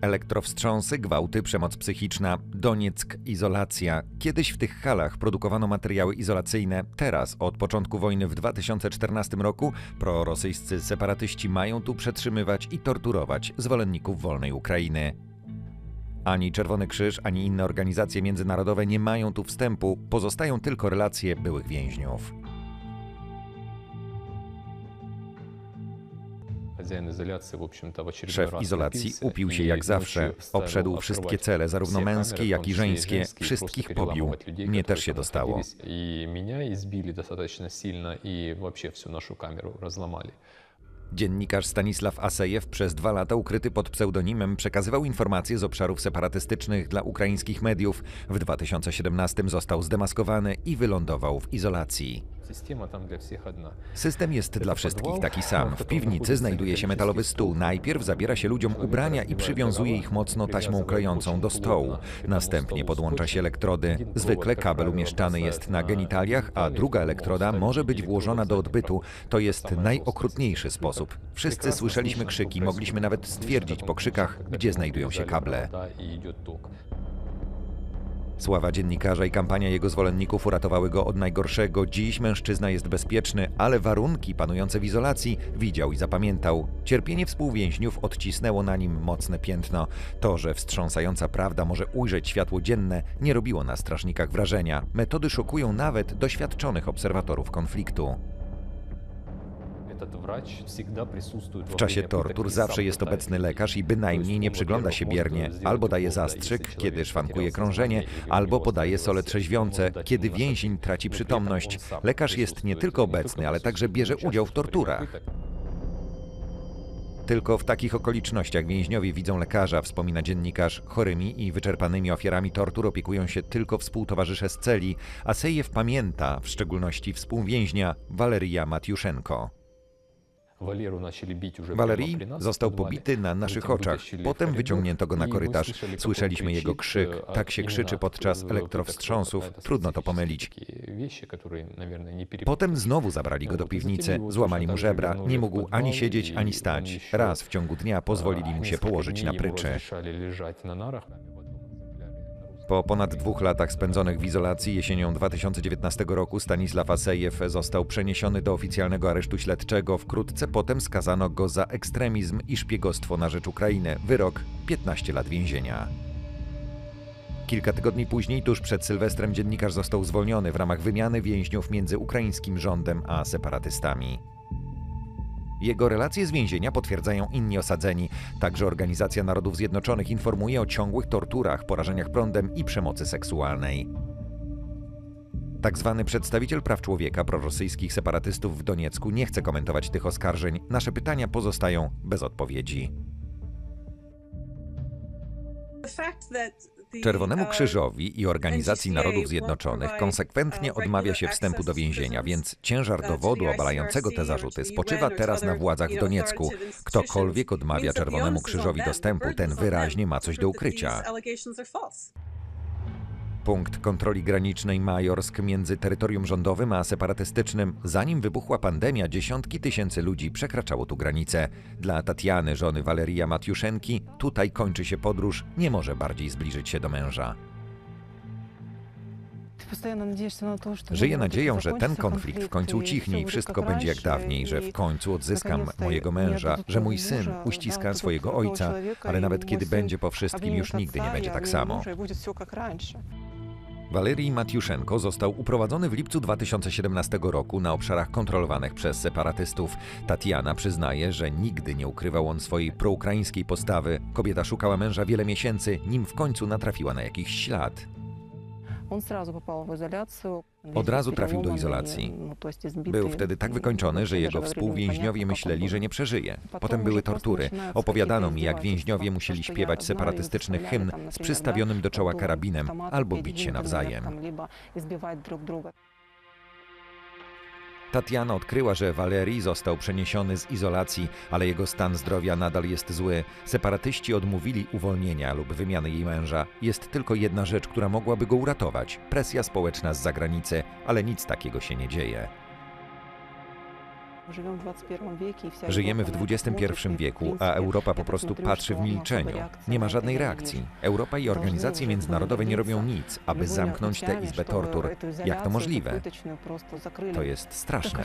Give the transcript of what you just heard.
Elektrowstrząsy, gwałty, przemoc psychiczna, Donieck, izolacja. Kiedyś w tych halach produkowano materiały izolacyjne. Teraz, od początku wojny w 2014 roku, prorosyjscy separatyści mają tu przetrzymywać i torturować zwolenników wolnej Ukrainy. Ani Czerwony Krzyż, ani inne organizacje międzynarodowe nie mają tu wstępu, pozostają tylko relacje byłych więźniów. Szef izolacji upił się jak zawsze, obszedł wszystkie cele, zarówno męskie, jak i żeńskie, wszystkich pobił. Mnie też się dostało. Dziennikarz Stanisław Asejew przez dwa lata ukryty pod pseudonimem przekazywał informacje z obszarów separatystycznych dla ukraińskich mediów. W 2017 został zdemaskowany i wylądował w izolacji. System jest dla wszystkich taki sam. W piwnicy znajduje się metalowy stół. Najpierw zabiera się ludziom ubrania i przywiązuje ich mocno taśmą klejącą do stołu. Następnie podłącza się elektrody. Zwykle kabel umieszczany jest na genitaliach, a druga elektroda może być włożona do odbytu. To jest najokrutniejszy sposób. Wszyscy słyszeliśmy krzyki, mogliśmy nawet stwierdzić po krzykach, gdzie znajdują się kable. Sława dziennikarza i kampania jego zwolenników uratowały go od najgorszego. Dziś mężczyzna jest bezpieczny, ale warunki panujące w izolacji widział i zapamiętał. Cierpienie współwięźniów odcisnęło na nim mocne piętno. To, że wstrząsająca prawda może ujrzeć światło dzienne, nie robiło na strażnikach wrażenia. Metody szokują nawet doświadczonych obserwatorów konfliktu. W czasie tortur zawsze jest obecny lekarz i bynajmniej nie przygląda się biernie. Albo daje zastrzyk, kiedy szwankuje krążenie, albo podaje sole trzeźwiące, kiedy więzień traci przytomność. Lekarz jest nie tylko obecny, ale także bierze udział w torturach. Tylko w takich okolicznościach więźniowie widzą lekarza, wspomina dziennikarz. Chorymi i wyczerpanymi ofiarami tortur opiekują się tylko współtowarzysze z celi, a Sejew pamięta, w szczególności współwięźnia Waleria Matiuszenko. Valerii został pobity na naszych oczach. Potem wyciągnięto go na korytarz. Słyszeliśmy jego krzyk. Tak się krzyczy podczas elektrowstrząsów. Trudno to pomylić. Potem znowu zabrali go do piwnicy, złamali mu żebra. Nie mógł ani siedzieć, ani stać. Raz w ciągu dnia pozwolili mu się położyć na pryczy. Po ponad dwóch latach spędzonych w izolacji jesienią 2019 roku Stanisław Asejew został przeniesiony do oficjalnego aresztu śledczego. Wkrótce potem skazano go za ekstremizm i szpiegostwo na rzecz Ukrainy. Wyrok 15 lat więzienia. Kilka tygodni później, tuż przed Sylwestrem, dziennikarz został zwolniony w ramach wymiany więźniów między ukraińskim rządem a separatystami. Jego relacje z więzienia potwierdzają inni osadzeni. Także Organizacja Narodów Zjednoczonych informuje o ciągłych torturach, porażeniach prądem i przemocy seksualnej. Tak zwany przedstawiciel praw człowieka prorosyjskich separatystów w Doniecku nie chce komentować tych oskarżeń. Nasze pytania pozostają bez odpowiedzi. Czerwonemu Krzyżowi i Organizacji Narodów Zjednoczonych konsekwentnie odmawia się wstępu do więzienia, więc ciężar dowodu obalającego te zarzuty spoczywa teraz na władzach w Doniecku. Ktokolwiek odmawia Czerwonemu Krzyżowi dostępu, ten wyraźnie ma coś do ukrycia. Punkt kontroli granicznej Majorsk między terytorium rządowym a separatystycznym. Zanim wybuchła pandemia, dziesiątki tysięcy ludzi przekraczało tu granicę. Dla Tatiany, żony Waleria Matiuszenki, tutaj kończy się podróż, nie może bardziej zbliżyć się do męża. Żyję nadzieją, że ten konflikt w końcu ucichnie i wszystko będzie jak dawniej, że w końcu odzyskam mojego męża, że mój syn uściska swojego ojca, ale nawet kiedy będzie po wszystkim, już nigdy nie będzie tak samo. Walerii Matiuszenko został uprowadzony w lipcu 2017 roku na obszarach kontrolowanych przez separatystów. Tatiana przyznaje, że nigdy nie ukrywał on swojej proukraińskiej postawy. Kobieta szukała męża wiele miesięcy, nim w końcu natrafiła na jakiś ślad. Od razu trafił do izolacji. Był wtedy tak wykończony, że jego współwięźniowie myśleli, że nie przeżyje. Potem były tortury. Opowiadano mi, jak więźniowie musieli śpiewać separatystyczny hymn z przystawionym do czoła karabinem albo bić się nawzajem. Tatiana odkryła, że Walerii został przeniesiony z izolacji, ale jego stan zdrowia nadal jest zły. Separatyści odmówili uwolnienia lub wymiany jej męża. Jest tylko jedna rzecz, która mogłaby go uratować presja społeczna z zagranicy, ale nic takiego się nie dzieje. Żyjemy w XXI wieku, a Europa po prostu patrzy w milczeniu. Nie ma żadnej reakcji. Europa i organizacje międzynarodowe nie robią nic, aby zamknąć tę izbę tortur. Jak to możliwe? To jest straszne.